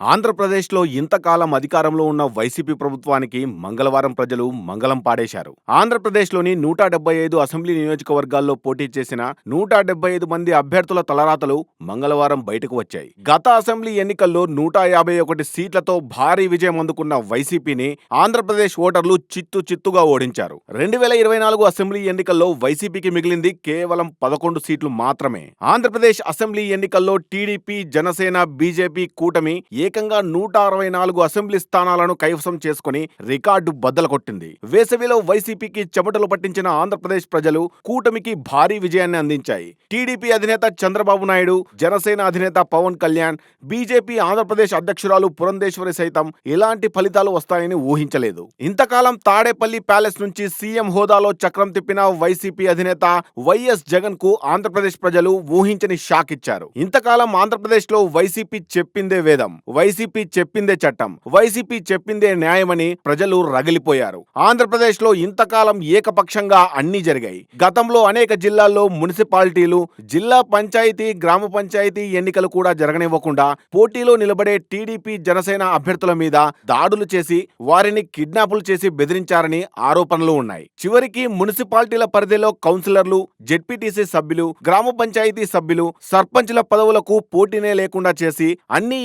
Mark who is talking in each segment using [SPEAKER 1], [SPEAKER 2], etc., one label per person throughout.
[SPEAKER 1] ఆంధ్రప్రదేశ్లో ఇంతకాలం అధికారంలో ఉన్న వైసీపీ ప్రభుత్వానికి మంగళవారం ప్రజలు మంగళం పాడేశారు. ఆంధ్రప్రదేశ్లోని నూట డెబ్బై ఐదు అసెంబ్లీ నియోజకవర్గాల్లో పోటీ చేసిన నూట డెబ్బై ఐదు మంది అభ్యర్థుల తలరాతలు మంగళవారం బయటకు వచ్చాయి. గత అసెంబ్లీ ఎన్నికల్లో నూట యాభై ఒకటి సీట్లతో భారీ విజయం అందుకున్న వైసీపీని ఆంధ్రప్రదేశ్ ఓటర్లు చిత్తు చిత్తుగా ఓడించారు. రెండు వేల ఇరవై నాలుగు అసెంబ్లీ ఎన్నికల్లో వైసీపీకి మిగిలింది కేవలం పదకొండు సీట్లు మాత్రమే. ఆంధ్రప్రదేశ్ అసెంబ్లీ ఎన్నికల్లో టీడీపీ జనసేన బీజేపీ కూటమి ఏకంగా నూట అరవై నాలుగు అసెంబ్లీ స్థానాలను కైవసం చేసుకుని రికార్డు బద్దలు కొట్టింది వేసవిలో వైసీపీకి చెమటలు పట్టించిన ఆంధ్రప్రదేశ్ ప్రజలు కూటమికి భారీ విజయాన్ని అందించాయి. టీడీపీ అధినేత చంద్రబాబు నాయుడు జనసేన అధినేత పవన్ కళ్యాణ్ బీజేపీ ఆంధ్రప్రదేశ్ అధ్యక్షురాలు పురంధేశ్వరి సైతం ఇలాంటి ఫలితాలు వస్తాయని ఊహించలేదు. ఇంతకాలం తాడేపల్లి ప్యాలెస్ నుంచి సీఎం హోదాలో చక్రం తిప్పిన వైసీపీ అధినేత వైఎస్ జగన్కు ఆంధ్రప్రదేశ్ ప్రజలు ఊహించని షాక్ ఇచ్చారు ఇంతకాలం ఆంధ్రప్రదేశ్లో వైసీపీ చెప్పిందే వేదం. వైసీపీ చెప్పిందే చట్టం వైసీపీ చెప్పిందే న్యాయమని ప్రజలు రగిలిపోయారు. ఆంధ్రప్రదేశ్లో ఇంతకాలం ఏకపక్షంగా అన్ని జరిగాయి. గతంలో అనేక జిల్లాల్లో మున్సిపాలిటీలు జిల్లా పంచాయతీ గ్రామ పంచాయతీ ఎన్నికలు కూడా జరగనివ్వకుండా పోటీలో నిలబడే టీడీపీ జనసేన అభ్యర్థుల మీద దాడులు చేసి వారిని కిడ్నాపులు చేసి బెదిరించారని ఆరోపణలు ఉన్నాయి. చివరికి మున్సిపాలిటీల పరిధిలో కౌన్సిలర్లు జెడ్పీటీసీ సభ్యులు గ్రామ పంచాయతీ సభ్యులు సర్పంచ్ల పదవులకు పోటీనే లేకుండా చేసి అన్ని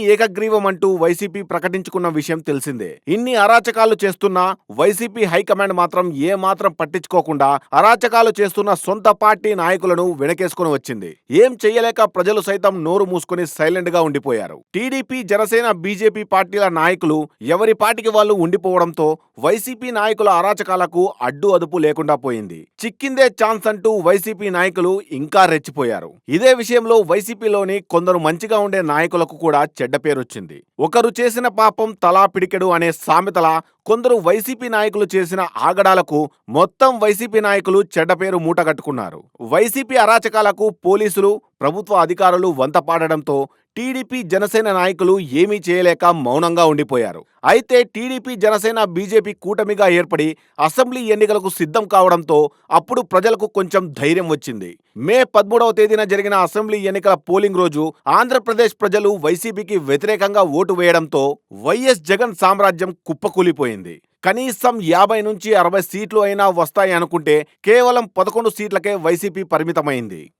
[SPEAKER 1] అంటూ వైసీపీ ప్రకటించుకున్న విషయం తెలిసిందే. ఇన్ని అరాచకాలు చేస్తున్నా వైసీపీ హైకమాండ్ మాత్రం ఏ మాత్రం పట్టించుకోకుండా అరాచకాలు చేస్తున్న సొంత పార్టీ నాయకులను వెనకేసుకుని వచ్చింది. ఏం చెయ్యలేక ప్రజలు సైతం నోరు మూసుకుని సైలెంట్గా ఉండిపోయారు. టీడీపీ జనసేన బీజేపీ పార్టీల నాయకులు ఎవరి పాటికి వాళ్ళు ఉండిపోవడంతో వైసీపీ నాయకుల అరాచకాలకు అడ్డు అదుపు లేకుండా పోయింది. చిక్కిందే ఛాన్స్ అంటూ వైసీపీ నాయకులు ఇంకా రెచ్చిపోయారు. ఇదే విషయంలో వైసీపీలోని కొందరు మంచిగా ఉండే నాయకులకు కూడా చెడ్డ పేరొచ్చింది. ఒకరు చేసిన పాపం తలా పిడికెడు అనే సామెతల కొందరు వైసీపీ నాయకులు చేసిన ఆగడాలకు మొత్తం వైసీపీ నాయకులు చెడ్డ పేరు మూటగట్టుకున్నారు వైసీపీ అరాచకాలకు పోలీసులు ప్రభుత్వ అధికారులు వంత పాడడంతో టీడీపీ జనసేన నాయకులు ఏమీ చేయలేక మౌనంగా ఉండిపోయారు. అయితే టీడీపీ జనసేన బీజేపీ కూటమిగా ఏర్పడి అసెంబ్లీ ఎన్నికలకు సిద్ధం కావడంతో అప్పుడు ప్రజలకు కొంచెం ధైర్యం వచ్చింది. మే పదమూడవ తేదీన జరిగిన అసెంబ్లీ ఎన్నికల పోలింగ్ రోజు ఆంధ్రప్రదేశ్ ప్రజలు వైసీపీకి వ్యతిరేకంగా ఓటు వేయడంతో వైఎస్ జగన్ సామ్రాజ్యం కుప్పకూలిపోయింది. కనీసం యాభై నుంచి అరవై సీట్లు అయినా వస్తాయి అనుకుంటే కేవలం పదకొండు సీట్లకే వైసీపీ పరిమితమైంది.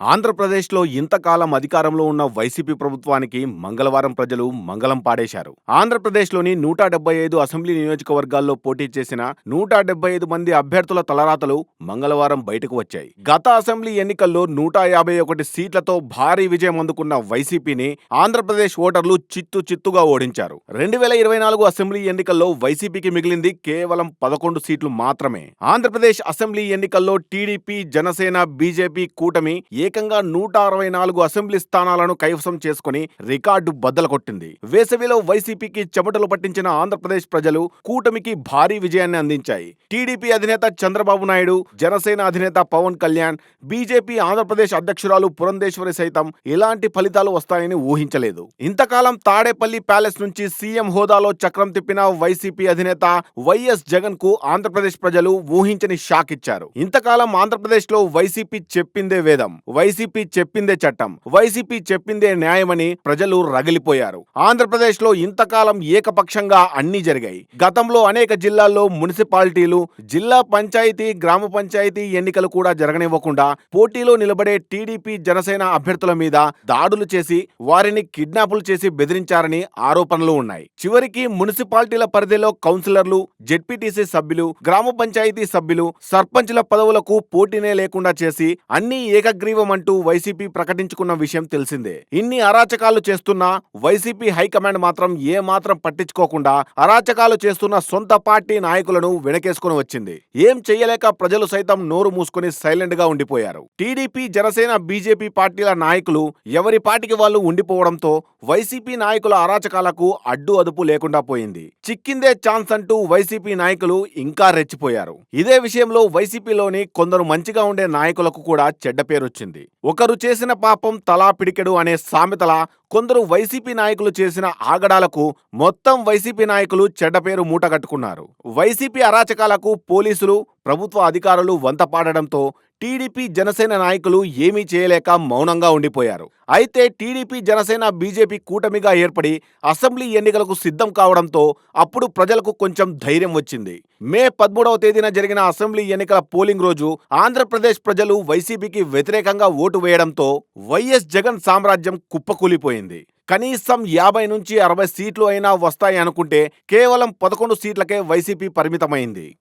[SPEAKER 1] ఆంధ్రప్రదేశ్లో ఇంతకాలం అధికారంలో ఉన్న వైసీపీ ప్రభుత్వానికి మంగళవారం ప్రజలు మంగళం పాడేశారు. ఆంధ్రప్రదేశ్లోని నూట డెబ్బై ఐదు అసెంబ్లీ నియోజకవర్గాల్లో పోటీ చేసిన నూట డెబ్బై ఐదు మంది అభ్యర్థుల తలరాతలు మంగళవారం బయటకు వచ్చాయి. గత అసెంబ్లీ ఎన్నికల్లో నూట యాభై ఒకటి సీట్లతో భారీ విజయం అందుకున్న వైసీపీని ఆంధ్రప్రదేశ్ ఓటర్లు చిత్తు చిత్తుగా ఓడించారు. రెండు వేల ఇరవై నాలుగు అసెంబ్లీ ఎన్నికల్లో వైసీపీకి మిగిలింది కేవలం పదకొండు సీట్లు మాత్రమే. ఆంధ్రప్రదేశ్ అసెంబ్లీ ఎన్నికల్లో టీడీపీ జనసేన బీజేపీ కూటమి ఏకంగా నూట అరవై నాలుగు అసెంబ్లీ స్థానాలను కైవసం చేసుకుని రికార్డు బద్దలు కొట్టింది వేసవిలో వైసీపీకి చెమటలు పట్టించిన ఆంధ్రప్రదేశ్ ప్రజలు కూటమికి భారీ విజయాన్ని అందించాయి. టీడీపీ అధినేత చంద్రబాబు నాయుడు జనసేన అధినేత పవన్ కళ్యాణ్ బీజేపీ ఆంధ్రప్రదేశ్ అధ్యక్షురాలు పురంధేశ్వరి సైతం ఇలాంటి ఫలితాలు వస్తాయని ఊహించలేదు. ఇంతకాలం తాడేపల్లి ప్యాలెస్ నుంచి సీఎం హోదాలో చక్రం తిప్పిన వైసీపీ అధినేత వైఎస్ జగన్కు ఆంధ్రప్రదేశ్ ప్రజలు ఊహించని షాక్ ఇచ్చారు ఇంతకాలం ఆంధ్రప్రదేశ్లో వైసీపీ చెప్పిందే వేదం. వైసీపీ చెప్పిందే చట్టం వైసీపీ చెప్పిందే న్యాయమని ప్రజలు రగిలిపోయారు. ఆంధ్రప్రదేశ్లో ఇంతకాలం ఏకపక్షంగా అన్ని జరిగాయి. గతంలో అనేక జిల్లాల్లో మున్సిపాలిటీలు జిల్లా పంచాయతీ గ్రామ పంచాయతీ ఎన్నికలు కూడా జరగనివ్వకుండా పోటీలో నిలబడే టీడీపీ జనసేన అభ్యర్థుల మీద దాడులు చేసి వారిని కిడ్నాపులు చేసి బెదిరించారని ఆరోపణలు ఉన్నాయి. చివరికి మున్సిపాలిటీల పరిధిలో కౌన్సిలర్లు జెడ్పీటీసీ సభ్యులు గ్రామ పంచాయతీ సభ్యులు సర్పంచ్ల పదవులకు పోటీనే లేకుండా చేసి అన్ని ఏకగ్రీవ అంటూ వైసీపీ ప్రకటించుకున్న విషయం తెలిసిందే. ఇన్ని అరాచకాలు చేస్తున్నా వైసీపీ హైకమాండ్ మాత్రం ఏ మాత్రం పట్టించుకోకుండా అరాచకాలు చేస్తున్న సొంత పార్టీ నాయకులను వెనకేసుకుని వచ్చింది. ఏం చెయ్యలేక ప్రజలు సైతం నోరు మూసుకుని సైలెంట్గా ఉండిపోయారు. టీడీపీ జనసేన బీజేపీ పార్టీల నాయకులు ఎవరి పార్టీకి వాళ్ళు ఉండిపోవడంతో వైసీపీ నాయకుల అరాచకాలకు అడ్డు అదుపు లేకుండా పోయింది. చిక్కిందే ఛాన్స్ అంటూ వైసీపీ నాయకులు ఇంకా రెచ్చిపోయారు. ఇదే విషయంలో వైసీపీలోని కొందరు మంచిగా ఉండే నాయకులకు కూడా చెడ్డ పేరొచ్చింది. ఒకరు చేసిన పాపం తలా పిడికెడు అనే సామెతల కొందరు వైసీపీ నాయకులు చేసిన ఆగడాలకు మొత్తం వైసీపీ నాయకులు చెడ్డ పేరు మూటగట్టుకున్నారు వైసీపీ అరాచకాలకు పోలీసులు ప్రభుత్వ అధికారులు వంతపాడడంతో టీడీపీ జనసేన నాయకులు ఏమీ చేయలేక మౌనంగా ఉండిపోయారు. అయితే టీడీపీ జనసేన బీజేపీ కూటమిగా ఏర్పడి అసెంబ్లీ ఎన్నికలకు సిద్ధం కావడంతో అప్పుడు ప్రజలకు కొంచెం ధైర్యం వచ్చింది. మే పదమూడవ తేదీన జరిగిన అసెంబ్లీ ఎన్నికల పోలింగ్ రోజు ఆంధ్రప్రదేశ్ ప్రజలు వైసీపీకి వ్యతిరేకంగా ఓటు వేయడంతో వైఎస్ జగన్ సామ్రాజ్యం కుప్పకూలిపోయింది. కనీసం యాభై నుంచి అరవై సీట్లు అయినా వస్తాయి అనుకుంటే కేవలం పదకొండు సీట్లకే వైసీపీ పరిమితమైంది.